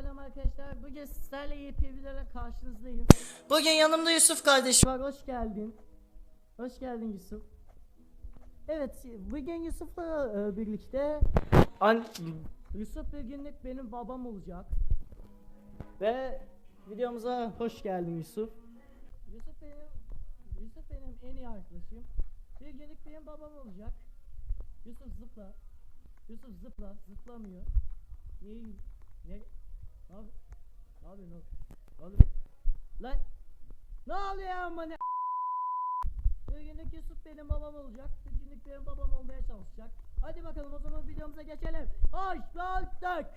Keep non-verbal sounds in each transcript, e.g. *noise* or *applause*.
selam arkadaşlar. Bugün sizlerle videolarla karşınızdayım. Bugün yanımda Yusuf kardeşim var. Hoş geldin. Hoş geldin Yusuf. Evet, bugün Yusuf'la e, birlikte an Yusuf bir günlük benim babam olacak. Ve videomuza hoş geldin Yusuf. Yusuf benim Yusuf benim en iyi arkadaşım. Bir günlük benim babam olacak. Yusuf zıpla. Yusuf zıpla, zıplamıyor. Ne? Ne? Ne yap- Ne yapıyorsun oğlum? Oğlum. Lan! Ne oluyor ama ne? Bir günlük Yusuf benim babam olacak. Bir günlük benim babam olmaya çalışacak. Hadi bakalım o zaman videomuza geçelim. Başladık.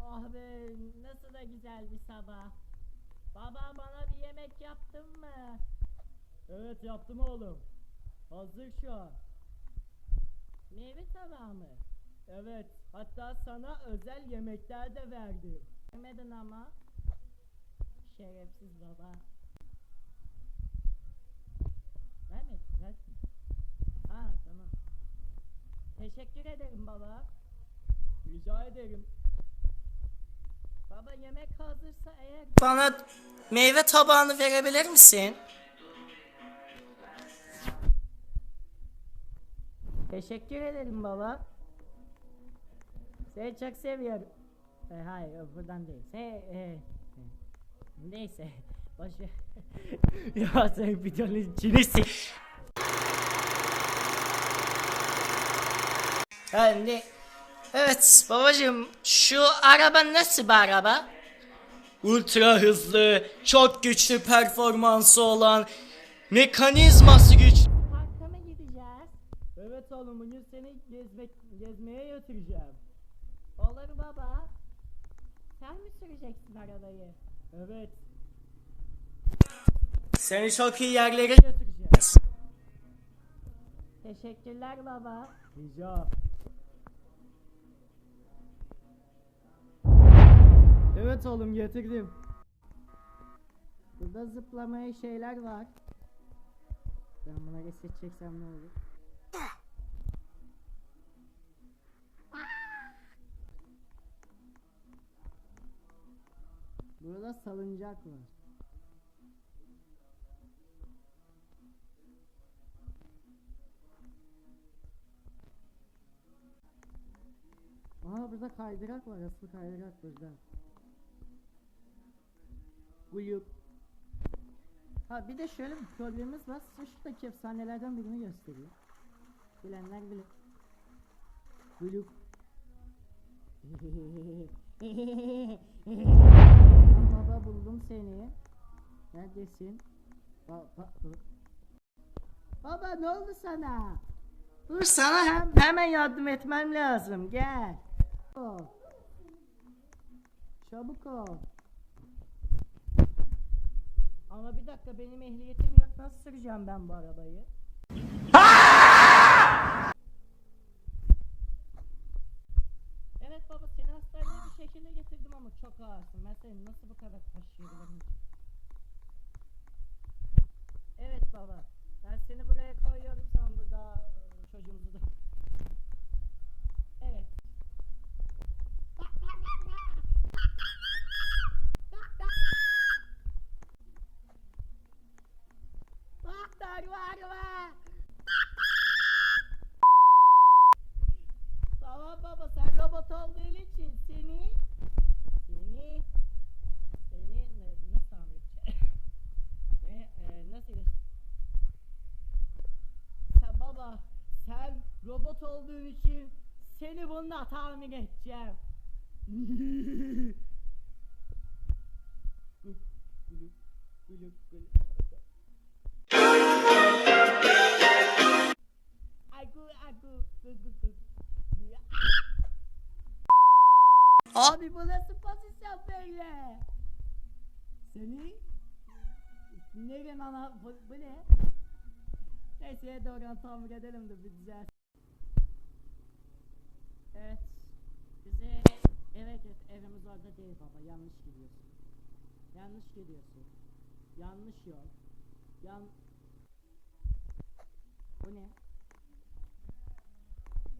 Ah be nasıl da güzel bir sabah. Baba bana bir yemek yaptın mı? Evet yaptım oğlum. Hazır şu an. Meyve tabağı mı? Evet. Hatta sana özel yemekler de verdim. Yemedin ama. Şerefsiz baba. Vermedin, versin. Ha tamam. Teşekkür ederim baba. Rica ederim. Baba yemek hazırsa eğer... Bana meyve tabağını verebilir misin? Teşekkür ederim baba. Seni çok seviyorum. E, hayır o buradan değil. Se e, e. Neyse. *laughs* Boşver. *laughs* ya sen videonun içindesin. Yani Evet babacığım şu araba nasıl bir araba? Ultra hızlı, çok güçlü performansı olan, mekanizması güçlü. Parka mı gideceğiz? Evet oğlum bugün seni gezmek, gezmeye götüreceğim. Olur baba. Sen mi süreceksin arabayı? Evet. Seni çok iyi yerlere götüreceğiz. Teşekkürler baba. Rica. Evet oğlum getirdim. Burada zıplamaya şeyler var. Ben buna reset çeksem ne olur? Burada salıncak var. Aa burada kaydırak var. Asıl kaydırak burada. Guyup. Ha bir de şöyle bir problemimiz var. Size şuradaki efsanelerden birini göstereyim. Bilenler bilir. Guyup. *laughs* Baba buldum seni. Neredesin? Ba ba ba- Baba ne oldu sana? Dur sana hem hemen yardım etmem lazım. Gel. Ol. Çabuk ol. Ama bir dakika benim ehliyetim yok. Nasıl süreceğim ben bu arabayı? Evet baba seni şekilde getirdim ama çok ağırsın. Ben seni nasıl bu kadar taşıyabilirim? Evet baba. Ben seni buraya koyuyorum sen burada e, çocuğumuzu da. Evet. Doktor var mı? Tamam baba sen robot olduğun için seni seni seni ne, nasıl anlatacağım? ne, e, nasıl geç- Sen baba sen robot olduğun için seni bununla tahmin edeceğim. Abi bu nasıl pozisyon böyle? Seni? Nereye ana bu, bu ne? Neyse doğru tamir edelim de bir güzel. Evet. Bize evet evet evimiz orada değil baba yanlış gidiyorsun. Yanlış gidiyorsun. Yanlış yol. Yan Bu ne?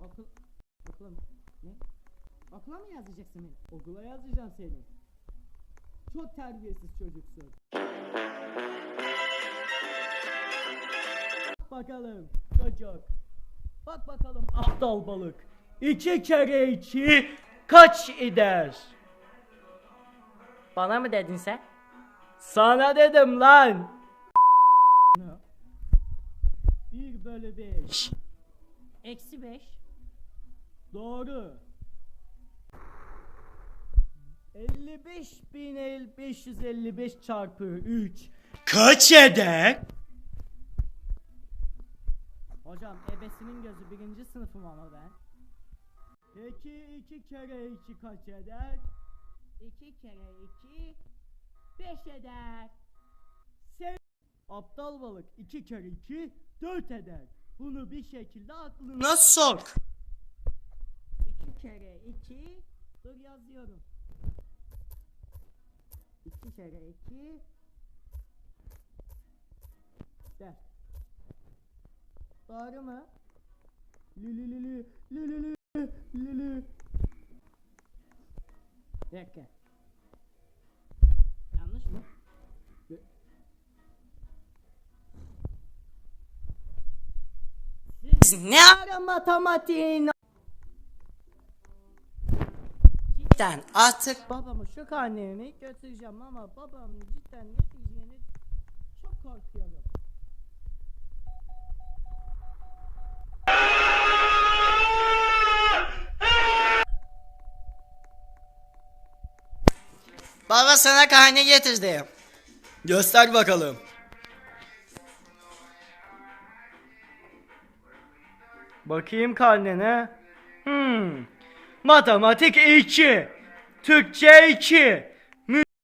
Okul Okula mı? Ne? Okula mı yazacaksın beni? Okula yazacağım seni. Çok terbiyesiz çocuksun. Bakalım çocuk. Bak bakalım aptal balık. İki kere iki kaç eder? Bana mı dedin sen? Sana dedim lan. Bir bölü beş. Eksi beş. Doğru. 55.555 çarpı 3 Kaç eder? Hocam ebesinin gözü birinci sınıfım ama ben. Peki iki kere iki kaç eder? İki kere iki beş eder. Sen aptal balık iki kere iki dört eder. Bunu bir şekilde aklına sok? İki kere iki dur yazıyorum. İki kere iki dört. Doğru mu? Lülü lülü lülü lülü. Bir dakika. Yanlış mı? Siz Ne ara matematiğin cidden artık Babamı şu karnemi götüreceğim ama babam cidden ne diyeceğini çok korkuyorum. Baba sana karne getirdim. Göster bakalım. Bakayım karnene. Hmm. Matematik 2. Türkçe 2.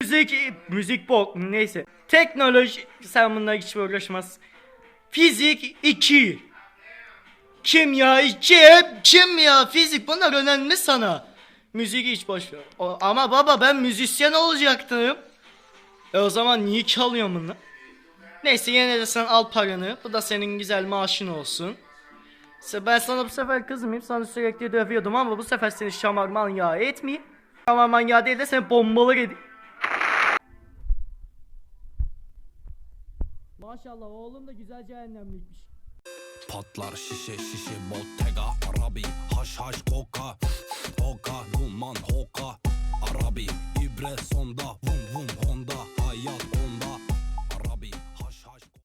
Müzik müzik bok neyse. Teknoloji sen bununla hiç uğraşmaz. Fizik 2. Kimya 2 hep kimya, fizik bunlar önemli sana. Müzik hiç boş ver. O- ama baba ben müzisyen olacaktım. E o zaman niye çalıyorsun bunu? Neyse yine de sen al paranı. Bu da senin güzel maaşın olsun. Se- Ben sana bu sefer kızmayayım. Sana sürekli dövüyordum ama bu sefer seni şamar manyağı etmeyeyim. Şamar manyağı değil de seni bombalar edeyim. Maşallah oğlum da güzel cehennemlikmiş. Patlar şişe şişe Bottega Arabi Haş haş koka Koka duman hoka Arabi İbre sonda Vum vum Honda